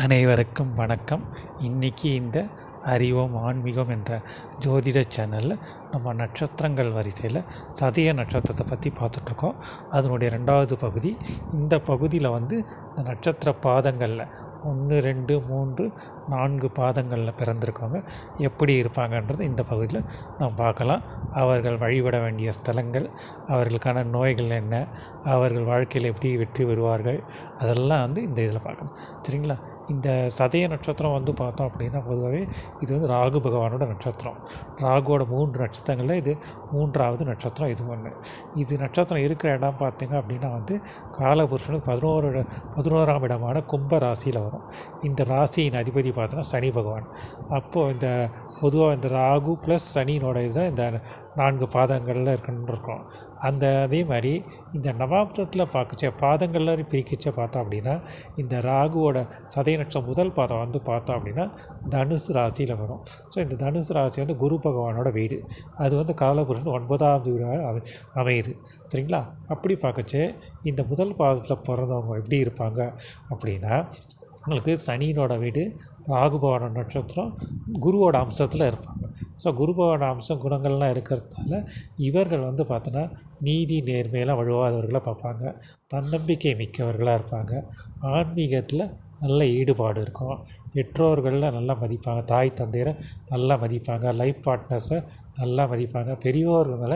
அனைவருக்கும் வணக்கம். இன்றைக்கி இந்த அறிவோம் ஆன்மீகம் என்ற ஜோதிட சேனலில் நம்ம நட்சத்திரங்கள் வரிசையில் சதய நட்சத்திரத்தை பற்றி பார்த்துட்ருக்கோம் அதனுடைய ரெண்டாவது பகுதி இந்த பகுதியில் வந்து இந்த நட்சத்திர பாதங்களில் ஒன்று ரெண்டு மூன்று நான்கு பாதங்களில் பிறந்திருக்கவங்க எப்படி இருப்பாங்கன்றது இந்த பகுதியில் நாம் பார்க்கலாம். அவர்கள் வழிபட வேண்டிய ஸ்தலங்கள் அவர்களுக்கான நோய்கள் என்ன அவர்கள் வாழ்க்கையில் எப்படி வெற்றி பெறுவார்கள் அதெல்லாம் வந்து இந்த இதில் பார்க்கணும் சரிங்களா? இந்த சதய நட்சத்திரம் வந்து பார்த்தோம் அப்படின்னா பொதுவாகவே இது வந்து ராகு பகவானோட நட்சத்திரம். ராகுவோட மூன்று நட்சத்திரங்களில் இது மூன்றாவது நட்சத்திரம் இது ஒன்று இது நட்சத்திரம் இருக்கிற இடம் பார்த்திங்க அப்படின்னா வந்து காலபுருஷனுக்கு பதினோரு பதினோராம் இடமான கும்ப ராசியில் வரும். இந்த ராசியின் அதிபதி பார்த்தோன்னா சனி பகவான். அப்போது இந்த பொதுவாக இந்த ராகு ப்ளஸ் சனியினோட இதுதான் இந்த நான்கு பாதங்களில் இருக்குன்னு இருக்கோம். அந்த அதே மாதிரி இந்த நவாப்தத்தில் பார்க்கச்ச பாதங்களில் பிரிக்கச்ச பார்த்தோம் அப்படின்னா இந்த ராகுவோட சதய நட்சம் முதல் பாதம் வந்து பார்த்தோம் அப்படின்னா தனுசு ராசியில் வரும். ஸோ இந்த தனுசு ராசி வந்து குரு பகவானோட வீடு. அது வந்து காலபுரன் ஒன்பதாவது வீடாக அமை அமையுது. சரிங்களா? அப்படி பார்க்கச்சே இந்த முதல் பாதத்தில் பிறந்தவங்க எப்படி இருப்பாங்க அப்படின்னா உங்களுக்கு சனியினோட வீடு ராகுபவன நட்சத்திரம் குருவோட அம்சத்தில் இருப்பாங்க. ஸோ குருபவன அம்சம் குணங்கள்லாம் இருக்கிறதுனால இவர்கள் வந்து பார்த்தோன்னா நீதி நேர்மையெல்லாம் வழுவாதவர்களாக பார்ப்பாங்க. தன்னம்பிக்கை மிக்கவர்களாக இருப்பாங்க. ஆன்மீகத்தில் நல்ல ஈடுபாடு இருக்கும். பெற்றோர்களில் நல்லா மதிப்பாங்க. தாய் தந்தையரை நல்லா மதிப்பாங்க. லைஃப் பார்ட்னர்ஸை நல்லா மதிப்பாங்க. பெரியோர்கள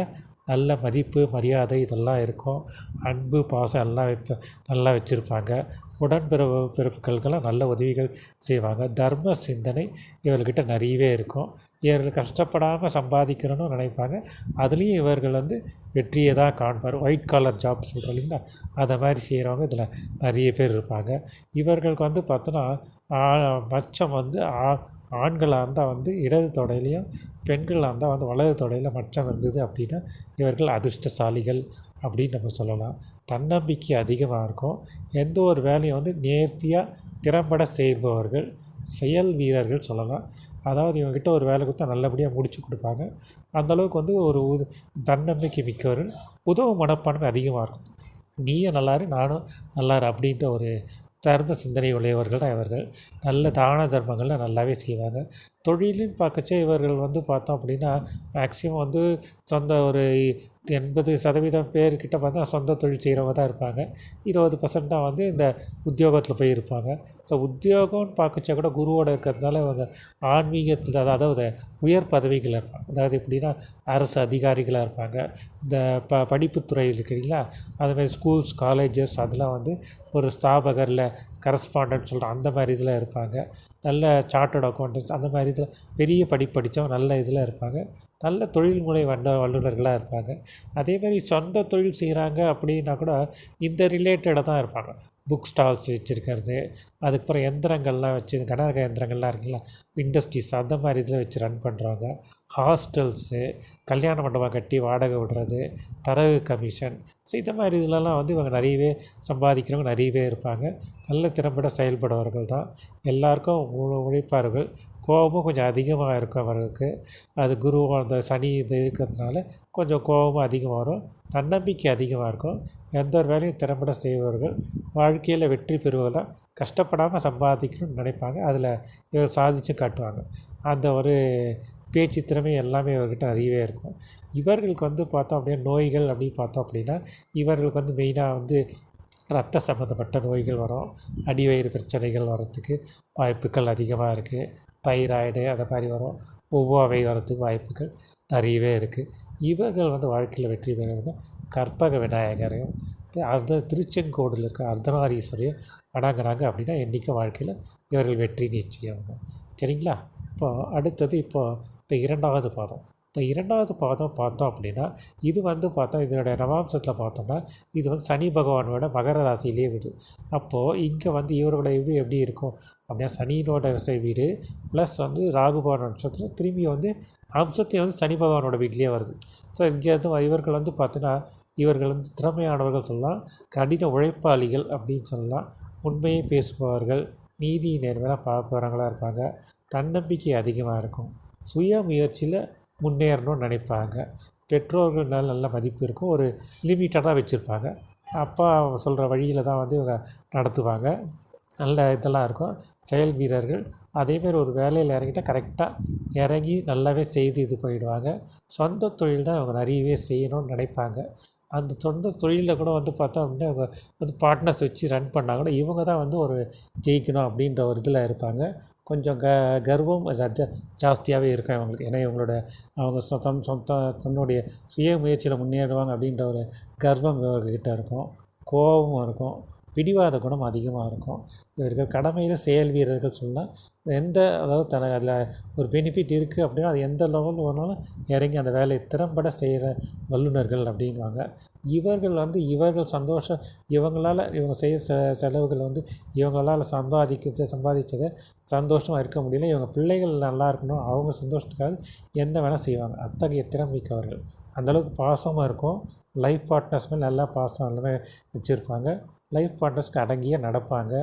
நல்ல மதிப்பு மரியாதை இதெல்லாம் இருக்கும். அன்பு பாசம் எல்லாம் வைப்ப நல்லா வச்சுருப்பாங்க. உடன்பிறப்பு பிறப்புகளுக்கெல்லாம் நல்ல உதவிகள் செய்வாங்க. தர்ம சிந்தனை இவர்கிட்ட நிறையவே இருக்கும். இவர்கள் கஷ்டப்படாமல் சம்பாதிக்கிறோன்னு நினைப்பாங்க. அதுலேயும் இவர்கள் வந்து வெற்றியை தான் காண்பார். ஒயிட் காலர் ஜாப் சொல்கிறோம் இல்லைங்களா? அதை மாதிரி செய்கிறவங்க இதில் நிறைய பேர் இருப்பாங்க. இவர்களுக்கு வந்து பார்த்தோன்னா மச்சம் வந்து ஆ ஆண்களாக இருந்தால் வந்து இடது தொடையிலையும் பெண்களாக இருந்தால் வந்து வலது தொடையில் மச்சம் இருந்தது அப்படின்னா இவர்கள் அதிர்ஷ்டசாலிகள் அப்படின்னு நம்ம சொல்லலாம். தன்னம்பிக்கை அதிகமாக இருக்கும். எந்த ஒரு வேலையும் வந்து நேர்த்தியாக திறம்பட செய்பவர்கள் செயல் வீரர்கள் சொல்லலாம். அதாவது இவங்ககிட்ட ஒரு வேலை கொடுத்தா நல்லபடியாக முடிச்சு கொடுப்பாங்க. அந்தளவுக்கு வந்து ஒரு உது தன்னம்பிக்கை மிக்கவர்கள். உதவும் மனப்பான்மை அதிகமாக இருக்கும். நீயும் நல்லாரு நானும் நல்லாரு அப்படின்ற ஒரு தர்ம சிந்தனை உடையவர்கள் தான் இவர்கள். நல்ல தான தர்மங்களை நல்லாவே செய்வாங்க. தொழிலின் பார்க்கச்சே இவர்கள் வந்து பார்த்தோம் அப்படின்னா மேக்சிமம் வந்து சொந்த ஒரு எண்பது சதவீதம் பேர்கிட்ட பார்த்தா சொந்த தொழில் செய்கிறவங்க தான் இருப்பாங்க. இருபது பர்சன்ட் தான் வந்து இந்த உத்தியோகத்தில் போய் இருப்பாங்க. ஸோ உத்தியோகம்னு பார்க்கச்சா கூட குருவோட இருக்கிறதுனால இவங்க ஆன்மீகத்தில் அதாவது உயர் பதவிகள் இருப்பாங்க. அதாவது எப்படின்னா அரசு அதிகாரிகளாக இருப்பாங்க. இந்த ப படிப்புத்துறை இருக்கிறீங்களா அதுமாதிரி ஸ்கூல்ஸ் காலேஜஸ் அதெல்லாம் வந்து ஒரு ஸ்தாபகரில் கரஸ்பாண்டன்ட் சொல்கிறோம் அந்த மாதிரி இதில் இருப்பாங்க. நல்ல சார்ட்டர்ட் அக்கௌண்டன்ஸ் அந்த மாதிரி இதில் பெரிய படிப்பு படித்தவங்க நல்ல இதில் இருப்பாங்க. நல்ல தொழில்முறை வல்ல வல்லுநர்களாக இருப்பாங்க அதே மாதிரி சொந்த தொழில் செய்கிறாங்க அப்படின்னா கூட இந்த ரிலேட்டடாக தான் இருப்பாங்க. புக் ஸ்டால்ஸ் வச்சுருக்கிறது அதுக்கப்புறம் எந்திரங்கள்லாம் வச்சு கனரக எந்திரங்கள்லாம் இருக்குல்ல இண்டஸ்ட்ரீஸ் அந்த மாதிரி இதில் வச்சு ரன் பண்ணுறவங்க ஹாஸ்டல்ஸு கல்யாண மண்டபம் கட்டி வாடகை விடுறது தரவு கமிஷன் ஸோ இந்த மாதிரி இதிலலாம் வந்து இவங்க நிறையவே சம்பாதிக்கிறவங்க நிறையவே இருப்பாங்க. நல்ல திறம்பட செயல்படுவர்கள் தான். எல்லாருக்கும் உ- உழைப்பார்கள். கோபமும் கொஞ்சம் அதிகமாக இருக்கும் அவர்களுக்கு. அது குரு அந்த சனி இது இருக்கிறதுனால கொஞ்சம் கோபமும் அதிகமாக வரும். தன்னம்பிக்கை அதிகமாக இருக்கும். எந்த ஒரு வேலையும் திறம்பட செய்பவர்கள் வாழ்க்கையில் வெற்றி பெறுவதெல்லாம் கஷ்டப்படாமல் சம்பாதிக்கணும்னு நினைப்பாங்க. அதில் இவர் சாதிச்சும் காட்டுவாங்க. அந்த ஒரு பேச்சு திறமை எல்லாமே இவர்கிட்ட அறியவே இருக்கும். இவர்களுக்கு வந்து பார்த்தோம் அப்படின்னா நோய்கள் அப்படின்னு பார்த்தோம் அப்படின்னா இவர்களுக்கு வந்து மெயினாக வந்து ரத்த சம்மந்தப்பட்ட நோய்கள் வரும். அடிவயிறு பிரச்சனைகள் வரத்துக்கு வாய்ப்புகள் அதிகமாக இருக்குது தைராய்டு அதை மாதிரி வரும். ஒவ்வாவை வரத்துக்கு வாய்ப்புகள் நிறையவே இருக்குது இவர்கள் வந்து வாழ்க்கையில் வெற்றி பெறுவது கற்பக விநாயகரையும் அந்த திருச்செங்கோடில் இருக்க அர்த்தநாரீஸ்வரையும் வணங்குறாங்க அப்படின்னா என்றைக்கும் வாழ்க்கையில் இவர்கள் வெற்றி நிச்சயம் சரிங்களா? இப்போ அடுத்தது இப்போ இந்த இரண்டாவது பாதம். இந்த இரண்டாவது பாதம் பார்த்தோம் அப்படின்னா இது வந்து பார்த்தோம் இதனுடைய நவாம்சத்தில் பார்த்தோம்னா இது வந்து சனி பகவானோட மகர ராசியிலே வீடு. அப்போது இங்கே வந்து இவர்களோட இது எப்படி இருக்கும்? அப்படின்னா சனியினோட விசை வீடு ப்ளஸ் வந்து ராகு பகவான் நட்சத்திரம் திரும்பி வந்து அம்சத்தையும் வந்து சனி பகவானோட வீட்லேயே வருது. ஸோ இங்கே வந்து இவர்கள் வந்து பார்த்தீங்கன்னா இவர்கள் வந்து திறமையானவர்கள் சொல்லலாம் கடின உழைப்பாளிகள் அப்படின்னு சொல்லலாம். உண்மையை பேசுபவர்கள் நீதி நேர்மையாக பார்ப்பவர்களாக இருப்பாங்க. தன்னம்பிக்கை அதிகமாக இருக்கும். சுய முயற்சியில் முன்னேறணும்னு நினைப்பாங்க. பெற்றோர்கள் நல்ல மதிப்பு இருக்கும். ஒரு லிமிட்டடாக வச்சுருப்பாங்க. அப்பா சொல்கிற வழியில் தான் வந்து இவங்க நடத்துவாங்க. நல்ல இதெல்லாம் இருக்கும். செயல் வீரர்கள். அதேமாரி ஒரு வேலையில் இறங்கிட்டால் கரெக்டாக இறங்கி நல்லாவே செய்து இது பண்ணிவிடுவாங்க சொந்த தொழில் தான் அவங்க நிறையவே செய்யணும்னு நினைப்பாங்க. அந்த சொந்த தொழிலில் கூட வந்து பார்த்தோம் அப்படின்னா அவங்க வந்து பார்ட்னர்ஸ் வச்சு ரன் பண்ணாங்கன்னா இவங்க தான் வந்து ஒரு ஜெயிக்கணும் அப்படின்ற ஒரு இதில் இருப்பாங்க. கொஞ்சம் க கர்வம் ஜாஸ்தியாகவே இருக்கும் அவங்களுக்கு. ஏன்னா இவங்களோட அவங்க சொந்த சொந்த தன்னுடைய சுய முயற்சியில் முன்னேறுவாங்க அப்படின்ற ஒரு கர்வம் இவர்கிட்ட இருக்கும். கோபமும் இருக்கும். பிடிவாத குணம் அதிகமாக இருக்கும். இவர்கள் கடமையில் செயல் வீரர்கள் சொன்னால் எந்த அதாவது தன அதில் ஒரு பெனிஃபிட் இருக்குது அப்படின்னா அது எந்த லெவல் வேணாலும் இறங்கி அந்த வேலையை திறம்பட செய்கிற வல்லுநர்கள் அப்படின்வாங்க இவர்கள் வந்து இவர்கள் சந்தோஷம் இவங்களால் இவங்க செய்ய செ செலவுகள் வந்து இவங்களால் சம்பாதிக்கிறது சம்பாதிச்சதை சந்தோஷமாக இருக்க முடியல. இவங்க பிள்ளைகள் நல்லா இருக்கணும் அவங்க சந்தோஷத்துக்காக என்ன வேணால் செய்வாங்க. அத்தகைய திறமைக்கவர்கள் அந்தளவுக்கு பாசமாக இருக்கும். லைஃப் பார்ட்னர்ஸ் மேலே நல்லா பாசம் எல்லாமே வச்சுருப்பாங்க. லைஃப் பார்ட்னர்ஸ்க்கு அடங்கியே நடப்பாங்க.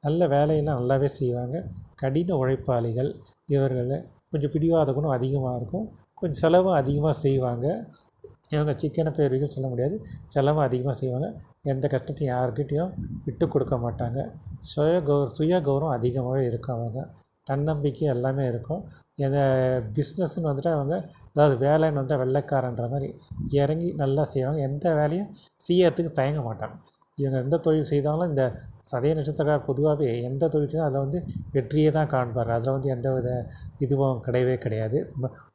நல்ல வேலையெல்லாம் நல்லாவே செய்வாங்க. கடின உழைப்பாளிகள். இவர்கள் கொஞ்சம் பிடிவாத குணம் அதிகமாக இருக்கும். கொஞ்சம் செலவும் அதிகமாக செய்வாங்க. இவங்க சிக்கன பேர்கள் சொல்ல முடியாது. செலவும் அதிகமாக செய்வாங்க. எந்த கஷ்டத்தையும் யாருக்கிட்டேயும் விட்டு கொடுக்க மாட்டாங்க. சுய கௌ சுய கௌரவம் அதிகமாகவே இருக்கும் அவங்க. தன்னம்பிக்கை எல்லாமே இருக்கும். எந்த பிஸ்னஸ்ன்னு வந்துட்டு அவங்க அதாவது வேலைன்னு வந்தால் வெள்ளைக்காரன்ற மாதிரி இறங்கி நல்லா செய்வாங்க. எந்த வேலையும் செய்யறதுக்கு தயங்க மாட்டாங்க. இவங்க எந்த தொழில் செய்தாலும் இந்த சதய நட்சத்திரக்காரர் பொதுவாகவே எந்த தொழில் செய்தாலும் அதில் வந்து வெற்றியை தான் காண்பார். அதில் வந்து எந்த வித இதுவும் கிடையவே கிடையாது.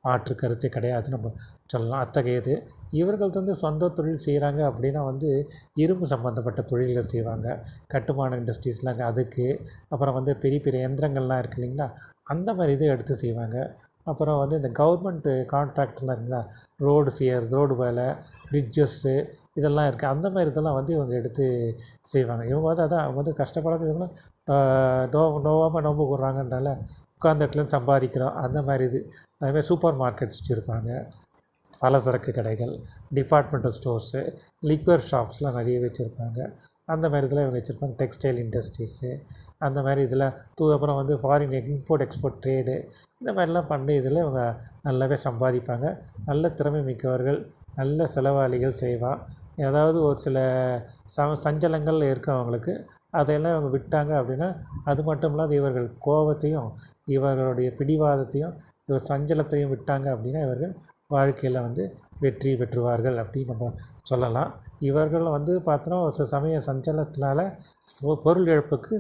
மாற்று கருத்து கிடையாது நம்ம சொல்லலாம். அத்தகையது. இவர்கள் வந்து சொந்த தொழில் செய்கிறாங்க அப்படின்னா வந்து இரும்பு சம்மந்தப்பட்ட தொழில்கள் செய்வாங்க. கட்டுமான இண்டஸ்ட்ரீஸ்லாம் அதுக்கு. அப்புறம் வந்து பெரிய பெரிய எந்திரங்கள்லாம் இருக்குது இல்லைங்களா? அந்த மாதிரி இதை எடுத்து செய்வாங்க. அப்புறம் வந்து இந்த கவர்மெண்ட்டு கான்ட்ராக்ட்லாம் இருக்குங்களா ரோடு செய்யறது ரோடு வேலை பிரிட்ஜஸ்ஸு இதெல்லாம் இருக்குது அந்த மாதிரி இதெல்லாம் வந்து இவங்க எடுத்து செய்வாங்க. இவங்க வந்து அதான் அவங்க வந்து கஷ்டப்படாத இவங்க நோ நோவாமல் நோம்பு கூடுறாங்கன்றால உட்காந்த இடத்துலேருந்து சம்பாதிக்கிறோம் அந்த மாதிரி இது. அதேமாதிரி சூப்பர் மார்க்கெட்ஸ் வச்சுருப்பாங்க. பலசரக்கு கடைகள் டிபார்ட்மெண்டல் ஸ்டோர்ஸு லிக்வர் ஷாப்ஸ்லாம் நிறைய வச்சுருப்பாங்க. அந்த மாதிரி இதெல்லாம் இவங்க வச்சுருப்பாங்க. டெக்ஸ்டைல் இண்டஸ்ட்ரீஸு அந்த மாதிரி இதில் தூ அப்புறம் வந்து ஃபாரின் இம்போர்ட் எக்ஸ்போர்ட் ட்ரேடு இந்த மாதிரிலாம் பண்ணி இதில் இவங்க நல்லாவே சம்பாதிப்பாங்க. நல்ல திறமை மிக்கவர்கள் நல்ல செலவாளிகள் செய்வான். ஏதாவது ஒரு சில ச சஞ்சலங்கள் இருக்கும் அவங்களுக்கு. அதையெல்லாம் இவங்க விட்டாங்க அப்படின்னா அது மட்டும் இல்லாத இவர்கள் கோபத்தையும் இவர்களுடைய பிடிவாதத்தையும் இவர் சஞ்சலத்தையும் விட்டாங்க அப்படின்னா இவர்கள் வாழ்க்கையில் வந்து வெற்றி பெற்றுவார்கள் அப்படின்னு நம்ம சொல்லலாம். இவர்கள் வந்து பார்த்தோன்னா ஒரு சில சமய சஞ்சலத்தினால பொருள் இழப்புக்கு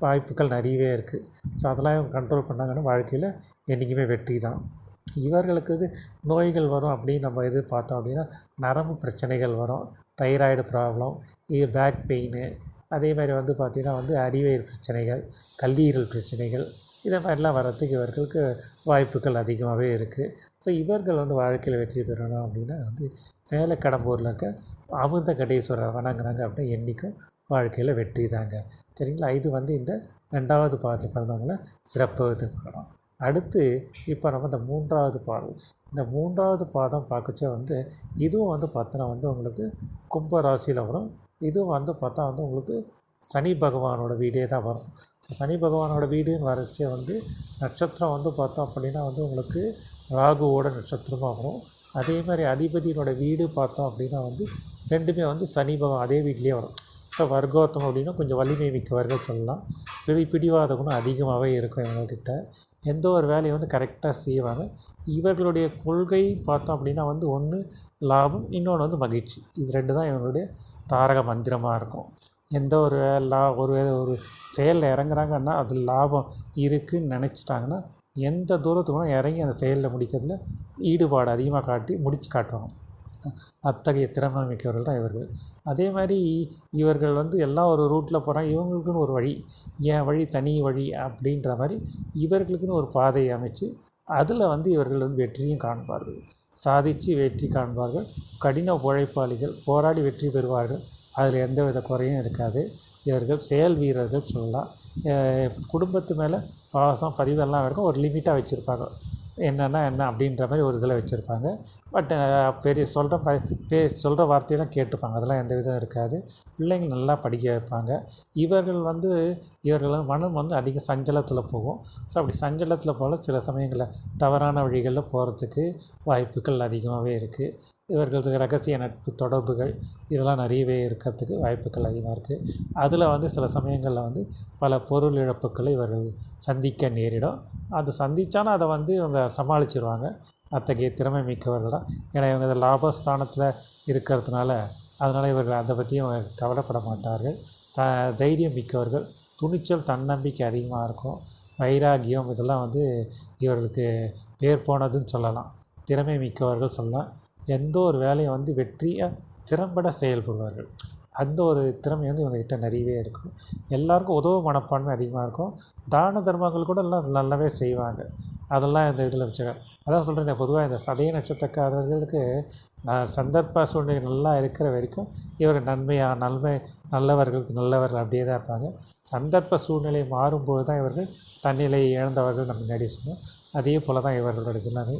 வாய்ப்புகள் நிறையவே இருக்குது ஸோ அதெல்லாம் இவங்க கண்ட்ரோல் பண்ணாங்கன்னா வாழ்க்கையில் என்றைக்குமே வெற்றி தான். இவர்களுக்கு இது நோய்கள் வரும் அப்படின்னு நம்ம எது பார்த்தோம் அப்படின்னா நரம்பு பிரச்சனைகள் வரும் தைராய்டு ப்ராப்ளம் இது பேக் பெயின் அதே மாதிரி வந்து பார்த்திங்கன்னா வந்து அடிவயிறு பிரச்சனைகள் கல்லீரல் பிரச்சனைகள் இதை மாதிரிலாம் வர்றதுக்கு இவர்களுக்கு வாய்ப்புகள் அதிகமாகவே இருக்குது ஸோ இவர்கள் வந்து வாழ்க்கையில் வெற்றி பெறணும் அப்படின்னா வந்து மேலே கடம்பூரில் இருக்க அமிர்த கடீஸ்வரர் வணங்குறாங்க அப்படின்னா என்றைக்கும் வாழ்க்கையில் வெற்றி தாங்க. சரிங்களா? இது வந்து இந்த ரெண்டாவது பாதத்தில் பிறந்தவங்கள சிறப்பு இது அடுத்து இப்போ நம்ம இந்த மூன்றாவது பாதம் இந்த மூன்றாவது பாதம் பார்க்கச்ச வந்து இதுவும் வந்து பார்த்தோன்னா வந்து உங்களுக்கு கும்ப ராசியில் வரும். இதுவும் வந்து பார்த்தா வந்து உங்களுக்கு சனி பகவானோட வீடே தான் வரும். சனி பகவானோட வீடுன்னு வரச்சே வந்து நட்சத்திரம் வந்து பார்த்தோம் அப்படின்னா வந்து உங்களுக்கு ராகுவோட நட்சத்திரமாக வரும். அதே மாதிரி அதிபதியினோட வீடு பார்த்தோம் அப்படின்னா வந்து ரெண்டுமே வந்து சனி பகவான் அதே வீட்லேயே வரும். மற்ற வர்க்கோத்தம் அப்படின்னா கொஞ்சம் வலிமை மிக்கவர்கள் சொல்லலாம். பிடி பிடிவாத குணம் அதிகமாகவே இருக்கும் இவங்கக்கிட்ட எந்த ஒரு வேலையை வந்து கரெக்டாக செய்வாங்க. இவர்களுடைய கொள்கை பார்த்தோம் அப்படின்னா வந்து ஒன்று லாபம் இன்னொன்று வந்து மகிழ்ச்சி. இது ரெண்டு தான் இவங்களுடைய தாரக மந்திரமாக இருக்கும். எந்த ஒரு லா ஒரு ஒரு செயலில் இறங்குறாங்கன்னா அது லாபம் இருக்குன்னு நினச்சிட்டாங்கன்னா எந்த தூரத்துக்கு வேணால் இறங்கி அந்த செயலில் முடிக்கிறதுல ஈடுபாடு அதிகமாக காட்டி முடித்து காட்டுவாங்க அத்தகைய திறமை மிக்கவர்கள் தான் இவர்கள். அதே மாதிரி இவர்கள் வந்து எல்லாம் ஒரு ரூட்டில் போகிறாங்க இவங்களுக்குன்னு ஒரு வழி என் வழி தனி வழி? அப்படின்ற மாதிரி இவர்களுக்குன்னு ஒரு பாதையை அமைச்சு அதில் வந்து இவர்கள் வந்து வெற்றியும் காண்பார்கள். சாதித்து வெற்றி காண்பார்கள். கடின உழைப்பாளிகள் போராடி வெற்றி பெறுவார்கள். அதில் எந்த வித குறையும் இருக்காது. இவர்கள் செயல் வீரர்கள் சொல்லலாம். குடும்பத்து மேலே பாசம் பதிவெல்லாம் இருக்கும். ஒரு லிமிட்டாக வச்சுருப்பாங்க. என்னென்னா என்ன அப்படின்ற மாதிரி ஒரு இதில் வச்சுருப்பாங்க. பட் பெரிய சொல்கிற ப பே சொல்கிற வார்த்தையெல்லாம் கேட்டுப்பாங்க. அதெல்லாம் எந்த விதம் இருக்காது. பிள்ளைங்க நல்லா படிக்க வைப்பாங்க. இவர்கள் வந்து இவர்கள் மனம் வந்து அதிக சஞ்சலத்தில் போகும். ஸோ அப்படி சஞ்சலத்தில் போல சில சமயங்களில் தவறான வழிகளில் போகிறதுக்கு வாய்ப்புகள் அதிகமாகவே இருக்குது இவர்களது ரகசிய நட்பு தொடர்புகள் இதெல்லாம் நிறையவே இருக்கிறதுக்கு வாய்ப்புகள் அதிகமாக இருக்குது அதில் வந்து சில சமயங்களில் வந்து பல பொருள் இழப்புக்களை இவர்கள் சந்திக்க நேரிடும். அது சந்தித்தாலும் அதை வந்து இவங்க சமாளிச்சிருவாங்க. அத்தகைய திறமை மிக்கவர்கள்? தான் ஏன்னா இவங்க லாபஸ்தானத்தில் இருக்கிறதுனால அதனால் இவர்கள் அதை பற்றியும் கவலைப்பட மாட்டார்கள். ச தைரியம் மிக்கவர்கள் துணிச்சல் தன்னம்பிக்கை அதிகமாக இருக்கும். வைராகியம் இதெல்லாம் வந்து இவர்களுக்கு பேர் போனதுன்னு சொல்லலாம். திறமை மிக்கவர்கள் சொல்லலாம். எந்த ஒரு வேலையை வந்து வெற்றியாக திறம்பட செயல்படுவார்கள். அந்த ஒரு திறமை வந்து இவங்ககிட்ட நிறையவே இருக்கும். எல்லாருக்கும் உதவு மனப்பான்மை அதிகமாக இருக்கும். தான தர்மங்கள் கூட எல்லாம் நல்லாவே செய்வாங்க. அதெல்லாம் இந்த இதில் வச்சுக்க அதான் சொல்கிறேன் பொதுவாக இந்த சதய நட்சத்திரக்காரர்களுக்கு சந்தர்ப்ப சூழ்நிலை நல்லா இருக்கிற வரைக்கும் இவர் நன்மையாக நன்மை நல்லவர்களுக்கு நல்லவர்கள் அப்படியே தான் இருப்பாங்க. சந்தர்ப்ப சூழ்நிலை மாறும்போது தான் இவர்கள் தன்னிலை இழந்தவர்கள் நம்ம முன்னாடி சொன்னோம். அதே போல் தான் இவர்களோட எல்லாமே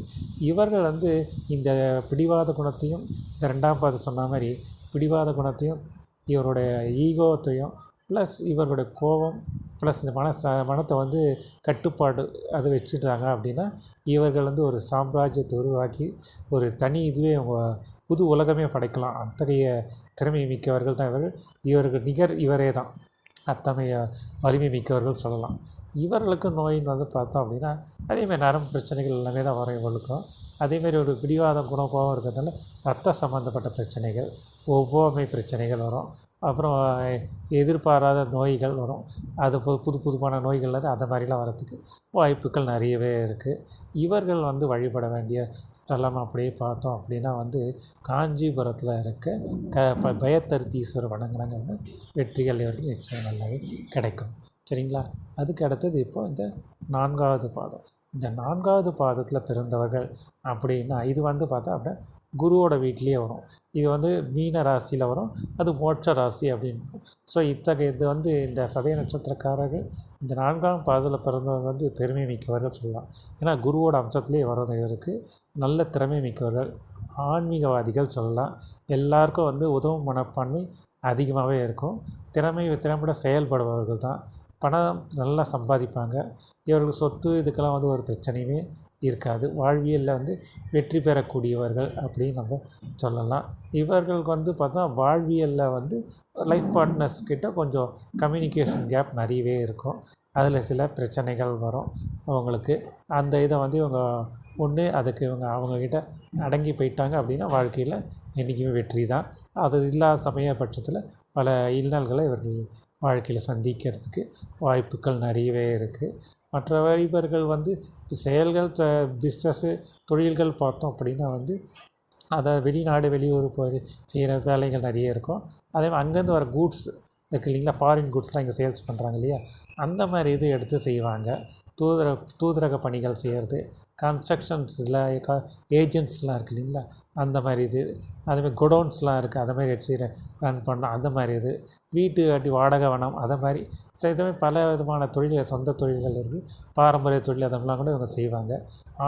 இவர்கள் வந்து இந்த பிடிவாத குணத்தையும் இந்த ரெண்டாம் பாதம் சொன்ன மாதிரி பிடிவாத குணத்தையும் இவருடைய ஈகோத்தையும் ப்ளஸ் இவர்களுடைய கோபம் ப்ளஸ் இந்த மன ச மனத்தை வந்து கட்டுப்பாடு அது வச்சுட்டாங்க அப்படின்னா இவர்கள் வந்து ஒரு சாம்ராஜ்யத்தை உருவாக்கி ஒரு தனி இதுவே அவங்க புது உலகமே படைக்கலாம். அத்தகைய திறமை மிக்கவர்கள் தான் இவர்கள். இவர்கள் நிகர் இவரே தான். அத்தகைய வலிமை மிக்கவர்கள் சொல்லலாம். இவர்களுக்கு நோயின்னு வந்து பார்த்தோம் அப்படின்னா அதேமாதிரி நரம்பு பிரச்சனைகள் எல்லாமே தான் வரும் இவர்களுக்கும். அதேமாரி ஒரு பிடிவாதம் குணக்கோபம் இருக்கிறதுனால ரத்த சம்மந்தப்பட்ட பிரச்சனைகள் ஒவ்வாமை பிரச்சனைகள் வரும். அப்புறம் எதிர்பாராத நோய்கள் வரும். அது பு புது புதுமான நோய்கள் அந்த மாதிரிலாம் வரத்துக்கு வாய்ப்புகள் நிறையவே இருக்குது இவர்கள் வந்து வழிபட வேண்டிய ஸ்தலம் அப்படியே பார்த்தோம் அப்படின்னா வந்து காஞ்சிபுரத்தில் இருக்க க ப பயத்தருத்தீஸ்வரர் வணங்கினாங்க வெற்றிகள் இவர்கள் நிச்சயம் நல்லாவே கிடைக்கும். சரிங்களா? அதுக்கு அடுத்தது இப்போ இந்த நான்காவது பாதம். இந்த நான்காவது பாதத்தில் பிறந்தவர்கள் அப்படின்னா இது வந்து பார்த்தா அப்படின்னா குருவோட வீட்லேயே வரும். இது வந்து மீன ராசியில் வரும். அது மோட்ச ராசி அப்படின்னு. ஸோ இத்தகைய இது வந்து இந்த சதய நட்சத்திரக்காரர்கள் இந்த நான்காம் பாதத்தில் பிறந்தவங்க வந்து பெருமை மிக்கவர்கள் சொல்லலாம். ஏன்னா குருவோட அம்சத்துலேயே வர்றது இவருக்கு நல்ல திறமை மிக்கவர்கள் ஆன்மீகவாதிகள் சொல்லலாம். எல்லாருக்கும் வந்து உதவும் மனப்பான்மை அதிகமாகவே இருக்கும். திறமை திறம்பட செயல்படுபவர்கள் தான். பணம் நல்லா சம்பாதிப்பாங்க. இவர்கள் சொத்து இதுக்கெல்லாம் வந்து ஒரு பிரச்சனையுமே இருக்காது. வாழ்வியலில் வந்து வெற்றி பெறக்கூடியவர்கள் அப்படின்னு நம்ம சொல்லலாம். இவர்களுக்கு வந்து பார்த்தா வாழ்வியலில் வந்து லைஃப் பார்ட்னர்ஸ் கிட்ட கொஞ்சம் கம்யூனிகேஷன் கேப் நிறையவே இருக்கும். அதில் சில பிரச்சனைகள் வரும் அவங்களுக்கு. அந்த இதை வந்து இவங்க ஒன்று அதுக்கு இவங்க அவங்கக்கிட்ட அடங்கி போயிட்டாங்க அப்படின்னா வாழ்க்கையில் என்றைக்குமே வெற்றி தான் அது இல்லாத சமய பட்சத்தில் பல இன்னல்களை இவர்கள் வாழ்க்கையில் சந்திக்கிறதுக்கு வாய்ப்புகள் நிறையவே இருக்குது மற்ற வழிபர்கள் வந்து செயல்கள் த பிஸ்னஸ்ஸு தொழில்கள் பார்த்தோம் அப்படின்னா வந்து அதை வெளிநாடு வெளியூர் போய் செய்கிற வேலைகள் நிறைய இருக்கும். அதே மாதிரி அங்கேருந்து வர கூட்ஸ் இருக்கு இல்லைங்களா? ஃபாரின் கூட்ஸ்லாம் இங்கே சேல்ஸ் பண்ணுறாங்க இல்லையா? அந்த மாதிரி இது எடுத்து செய்வாங்க. தூதர தூதரக பணிகள் செய்கிறது கன்ஸ்ட்ரக்ஷன்ஸில் க ஏஜென்ட்ஸ்லாம் இருக்குது இல்லைங்களா? அந்த மாதிரி இது. அதேமாதிரி குடோன்ஸ்லாம் இருக்குது அதை மாதிரி வச்சு ரன் பண்ணோம் அந்த மாதிரி இது. வீட்டு அடி வாடகை வனம் அதை மாதிரி. ஸோ பல விதமான தொழில்கள் சொந்த தொழில்கள் இருக்குது பாரம்பரிய தொழில் அதெல்லாம் கூட இவங்க செய்வாங்க.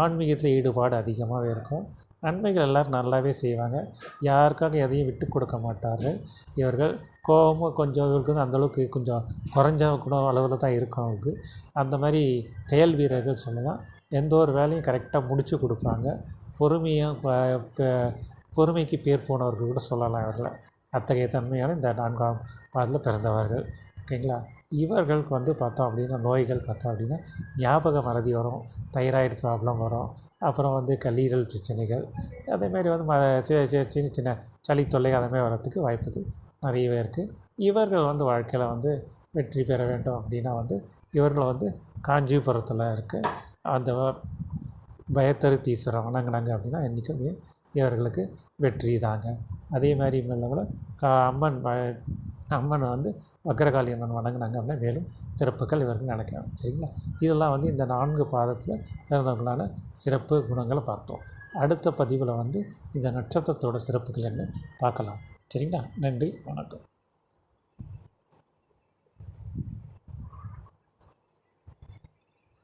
ஆன்மீகத்தில் ஈடுபாடு அதிகமாகவே இருக்கும். நன்மைகள் எல்லோரும் நல்லாவே செய்வாங்க. யாருக்காக எதையும் விட்டு கொடுக்க மாட்டார்கள். இவர்கள் கோபமும் கொஞ்சம் இவருக்கு வந்து அந்தளவுக்கு கொஞ்சம் குறைஞ்ச கூட அளவில் தான் இருக்கும் அவங்களுக்கு. அந்த மாதிரி செயல் வீரர்கள் சொல்லலாம். எந்த ஒரு வேலையும் கரெக்டாக முடித்து கொடுப்பாங்க. பொறுமையும் பொறுமைக்கு பேர் போனவர்கள் கூட சொல்லலாம் இவர்களை. அத்தகைய தன்மையான இந்த நான்காம் பாதத்தில் பிறந்தவர்கள். ஓகேங்களா? இவர்களுக்கு வந்து பார்த்தோம் அப்படின்னா நோய்கள் பார்த்தோம் அப்படின்னா ஞாபக மறதி வரும் தைராய்டு ப்ராப்ளம் வரும். அப்புறம் வந்து கல்லீரல் பிரச்சனைகள். அதேமாரி வந்து ம சின்ன சின்ன சளி தொல்லை அதேமாதிரி வர்றதுக்கு வாய்ப்புகள் நிறையவே இருக்குது இவர்கள் வந்து வாழ்க்கையில் வந்து வெற்றி பெற வேண்டும் அப்படின்னா வந்து இவர்கள் வந்து காஞ்சிபுரத்தில் இருக்குது அந்த பயத்தருத்தீஸ்வரர் வணங்கினாங்க அப்படின்னா என்றைக்குமே இவர்களுக்கு வெற்றி தாங்க. அதே மாதிரி இவங்கள கா அம்மன் அம்மனை வந்து வக்கரகாளி அம்மன் வணங்கினாங்க அப்படின்னா மேலும் சிறப்புகள் இவருக்கு நடக்கலாம் சரிங்களா? இதெல்லாம் வந்து இந்த நான்கு பாதத்தில் பிறந்தவங்களான சிறப்பு குணங்களை பார்த்தோம். அடுத்த பதிவில் வந்து இந்த நட்சத்திரத்தோட சிறப்புகள் என்ன பார்க்கலாம். சரிங்களா? நன்றி வணக்கம்.